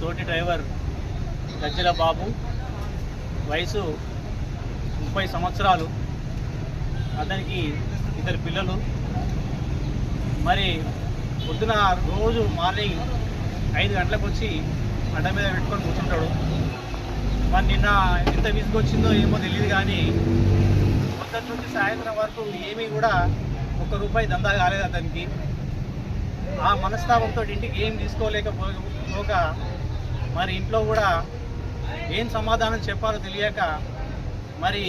తోటి డ్రైవర్ గజ్జల బాబు. వయసు ముప్పై సంవత్సరాలు. అతనికి ఇద్దరు పిల్లలు. మరి పొద్దున రోజు మార్నింగ్ ఐదు గంటలకు వచ్చి అడ్డ మీద పెట్టుకొని కూర్చుంటాడు. మరి నిన్న ఎంత విసుగొచ్చిందో ఏమో తెలియదు కానీ పొద్దున్న నుంచి సాయంత్రం వరకు ఏమీ కూడా ఒక్క రూపాయి దందా కాలేదు అతనికి. ఆ మనస్తాపంతో ఇంటికి ఏం తీసుకోలేకపోక మరి ఇంట్లో కూడా ఏం సమాధానం చెప్పాలో తెలియక మరి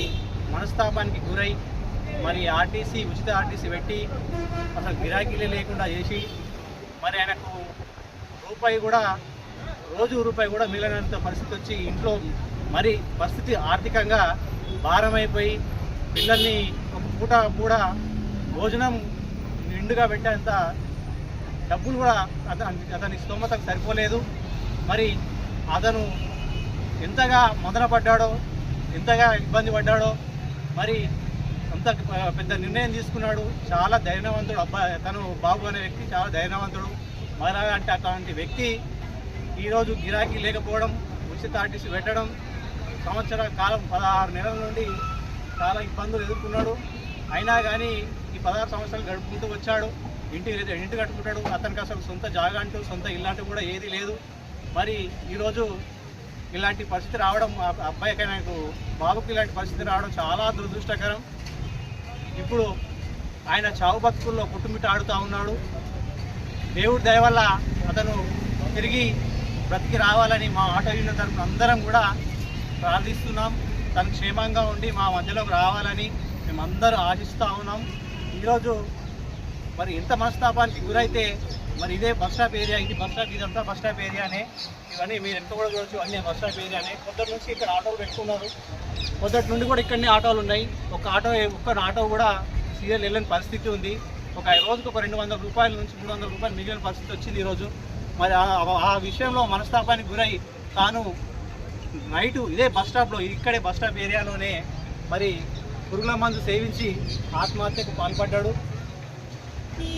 మనస్తాపానికి గురై మరి ఆర్టీసీ ఉచిత ఆర్టీసీ పెట్టి అసలు గిరాకీలే లేకుండా చేసి మరి ఆయనకు రూపాయి కూడా రోజు రూపాయి కూడా మిగిలినంత పరిస్థితి వచ్చి ఇంట్లో మరి పరిస్థితి ఆర్థికంగా భారమైపోయి పిల్లల్ని ఒక పూట కూడా భోజనం నిండుగా పెట్టేంత డబ్బులు కూడా అతని అతని స్తోమతకు సరిపోలేదు. మరి అతను ఎంతగా మదన పడ్డాడో ఎంతగా ఇబ్బంది పడ్డాడో మరి అంత పెద్ద నిర్ణయం తీసుకున్నాడు. చాలా ధైర్యవంతుడు అబ్బాయి తను బాబు అనే వ్యక్తి చాలా ధైర్యవంతుడు మరి అంటే అటువంటి వ్యక్తి ఈరోజు గిరాకీ లేకపోవడం ఉచిత ఆర్టీసీ పెట్టడం సంవత్సర కాలం పదహారు నెలల నుండి చాలా ఇబ్బందులు ఎదుర్కొన్నాడు. అయినా కానీ ఈ పదహారు సంవత్సరాలు గడుపుకుంటూ వచ్చాడు. ఇంటి ఇంటి కట్టుకుంటాడు. అతనికి అసలు సొంత జాగా అంటూ సొంత ఇల్లు అంటూ కూడా ఏది లేదు. మరి ఈరోజు ఇలాంటి పరిస్థితి రావడం ఆ అబ్బాయికి నాకు బాబుకి ఇలాంటి పరిస్థితి రావడం చాలా దురదృష్టకరం. ఇప్పుడు ఆయన చావు బతుకుల్లో పుట్టుమిట్ట ఆడుతూ ఉన్నాడు. దేవుడి దయ వల్ల అతను తిరిగి బ్రతికి రావాలని మా ఆటో యూనియన్ తరఫున అందరం కూడా ప్రార్థిస్తున్నాం. తను క్షేమంగా ఉండి మా మధ్యలోకి రావాలని మేమందరూ ఆశిస్తూ ఉన్నాం. ఈరోజు మరి ఎంత మనస్తాపానికి గురైతే మరి ఇదే బస్ స్టాప్ ఏరియా ఇది బస్ స్టాప్ ఇదంతా బస్ స్టాప్ ఏరియానే ఇవన్నీ మీరు ఎంత కూడా చూడొచ్చు. అన్ని బస్ స్టాప్ ఏరియానే పొద్దుటి నుంచి ఇక్కడ ఆటోలు పెట్టుకున్నారు. పొద్దుటి నుండి కూడా ఇక్కడనే ఆటోలు ఉన్నాయి. ఒక ఆటో ఒక్క ఆటో కూడా సీరియల్ వెళ్ళని పరిస్థితి ఉంది. ఒక రోజుకు ఒక రెండు వందల రూపాయల నుంచి మూడు వందల రూపాయలు మిగిలిన పరిస్థితి వచ్చింది ఈరోజు మరి ఆ- ఆ విషయంలో మనస్తాపానికి గురై తాను నైటు ఇదే బస్ స్టాప్లో ఇక్కడే బస్ స్టాప్ ఏరియాలోనే మరి పురుగుల మందు సేవించి ఆత్మహత్యకు పాల్పడ్డాడు.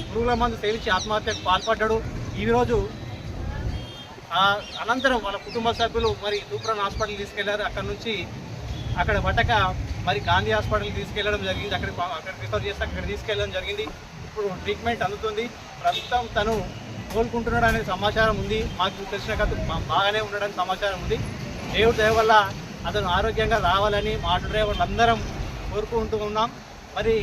పురుగుల మందు సేవించి ఆత్మహత్యకు పాల్పడ్డాడు. ఈరోజు అనంతరం వాళ్ళ కుటుంబ సభ్యులు మరి తూప్రాన్ హాస్పిటల్ తీసుకెళ్ళారు. అక్కడ నుంచి అక్కడ పట్టక మరి గాంధీ హాస్పిటల్ తీసుకెళ్ళడం జరిగింది. అక్కడ అక్కడ రిఫర్ చేస్తే అక్కడ తీసుకెళ్ళడం జరిగింది. ఇప్పుడు ట్రీట్మెంట్ అందుతుంది. ప్రస్తుతం తను కోలుకుంటున్నాడు అనే సమాచారం ఉంది. మాకు తెలిసిన కథ బాగానే ఉండడానికి సమాచారం ఉంది. దేవుడి దయ వల్ల అతను ఆరోగ్యంగా రావాలని మా ఆటో డ్రైవర్లు అందరం కోరుకుంటూ ఉన్నాం. మరి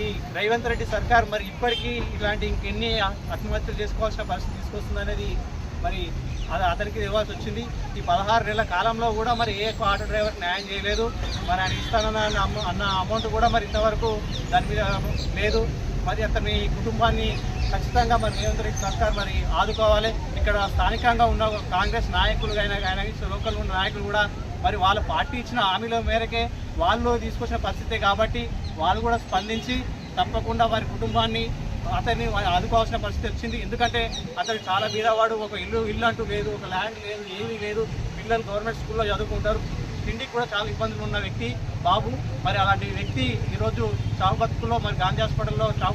ఈ రేవంత్ రెడ్డి సర్కార్ మరి ఇప్పటికీ ఇలాంటి ఇంకెన్ని ఆత్మహత్యలు చేసుకోవాల్సిన పరిస్థితి తీసుకొస్తుంది అనేది మరి అతనికి ఇవ్వాల్సి వచ్చింది. ఈ పదహారు నెలల కాలంలో కూడా మరి ఏ ఆటో డ్రైవర్ న్యాయం చేయలేదు. మరి ఆయన ఇస్తానన్న అన్న అమౌంట్ కూడా మరి ఇంతవరకు దాని మీద లేదు. మరి అతని కుటుంబాన్ని ఖచ్చితంగా మరి రేవంత్ రెడ్డి సర్కార్ మరి ఆదుకోవాలి. ఇక్కడ స్థానికంగా ఉన్న కాంగ్రెస్ నాయకులు అయినా కానీ లోకల్ ఉన్న నాయకులు కూడా మరి వాళ్ళ పార్టీ ఇచ్చిన హామీల మేరకే వాళ్ళు తీసుకొచ్చిన పరిస్థితే కాబట్టి వాళ్ళు కూడా స్పందించి తప్పకుండా వారి కుటుంబాన్ని అతన్ని ఆదుకోవాల్సిన పరిస్థితి వచ్చింది. ఎందుకంటే అతను చాలా బీదవాడు ఒక ఇల్లు ఇల్లు అంటూ లేదు ఒక ల్యాండ్ లేదు ఏమీ లేదు. పిల్లలు గవర్నమెంట్ స్కూల్లో చదువుకుంటారు. తిండికి కూడా చాలా ఇబ్బందులు ఉన్న వ్యక్తి బాబు. మరి అలాంటి వ్యక్తి ఈరోజు చావు బతుకుల్లో మరి గాంధీ హాస్పిటల్లో చావు